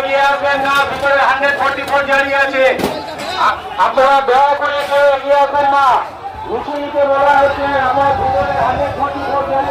এগিয়ে আসবেন না ভিতরে হান্ড্রেড ফোর্টি ফোর জারি আছে আপনারা দয়া করে কেউ এগিয়ে আসবেন না মিছিলকে বলা হচ্ছে আমার ভিতরে হান্ড্রেড ফোর্টি ফোর জারি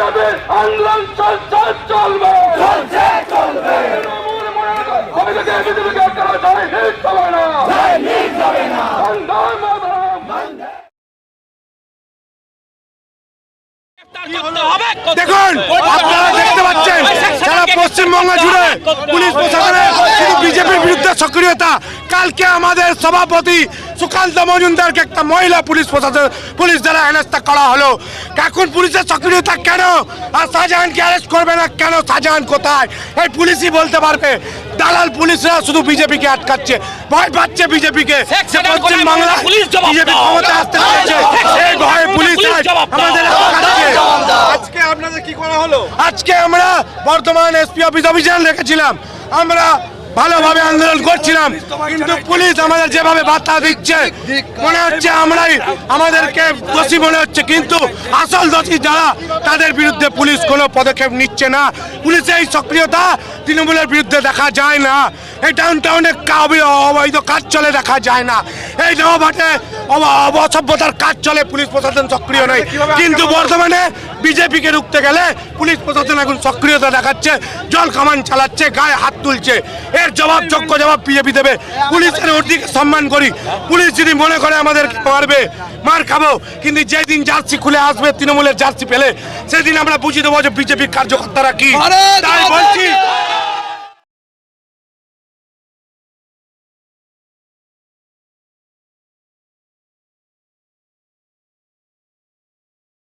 বিরোধের আন্দোলন চলছে চলবে। চলছে চলবে। বিজেপিকে হবে না হবে না। দেখুন আপনারা পশ্চিমবঙ্গ জুড়ে পুলিশ প্রশাসনের শুধু বিজেপির বিরুদ্ধে সক্রিয়তা। কালকে আমাদের সভাপতি সুকান্ত মজুমদারকে একটা মহিলা পুলিশ প্রশাসন পুলিশ দ্বারা হেনস্থা করা হলো। এখন পুলিশের সক্রিয়তা কেন? আর শাহজাহানকে অ্যারেস্ট করবে না কেন? শাহজাহান কোথায়? এই পুলিশই বলতে পারবে। দালাল পুলিশরা শুধু বিজেপিকে আটকাচ্ছে। ভয় পাচ্ছে বিজেপিকে যে পশ্চিম বাংলা পুলিশ জবাব বিজেপি। ক্ষমতা আসতে চলেছে এই ভয়ে পুলিশ পুলিশ আজ জবাব দাও। আমাদের আজকে আমরা বর্তমান এসপি অফিস অভিযান রেখেছিলাম। আমরা ভালোভাবে আন্দোলন করছিলাম, কিন্তু পুলিশ আমাদের যেভাবে বার্তা দিচ্ছে, মনে হচ্ছে আমরাই আমাদেরকে দোষী মনে হচ্ছে, কিন্তু আসল দোষী যারা, তাদের বিরুদ্ধে পুলিশ কোনো পদক্ষেপ নিচ্ছে না। পুলিশের এই সক্রিয়তা তৃণমূলের বিরুদ্ধে দেখা যায় না। এই টাউন টাউনে অবৈধ কাজ চলে দেখা যায় না। এই নবাটে অসভ্যতার কাজ চলে পুলিশ প্রশাসন সক্রিয় নয়। কিন্তু বর্তমানে বিজেপিকে রুখতে গেলে পুলিশ প্রশাসন এখন সক্রিয়তা দেখাচ্ছে জল কামান চালাচ্ছে গায়ে হাত তুলছে। এর জবাব যোগ্য জবাব বিজেপি দেবে। পুলিশের ওদিকে সম্মান করি। পুলিশ যদি মনে করে আমাদের মারবে মার খাব। কিন্তু যেদিন জার্সি খুলে আসবে তৃণমূলের জার্সি পেলে সেদিন আমরা বুঝিয়ে দেবো যে বিজেপির কার্যকর্তারা কি। তাই বলছি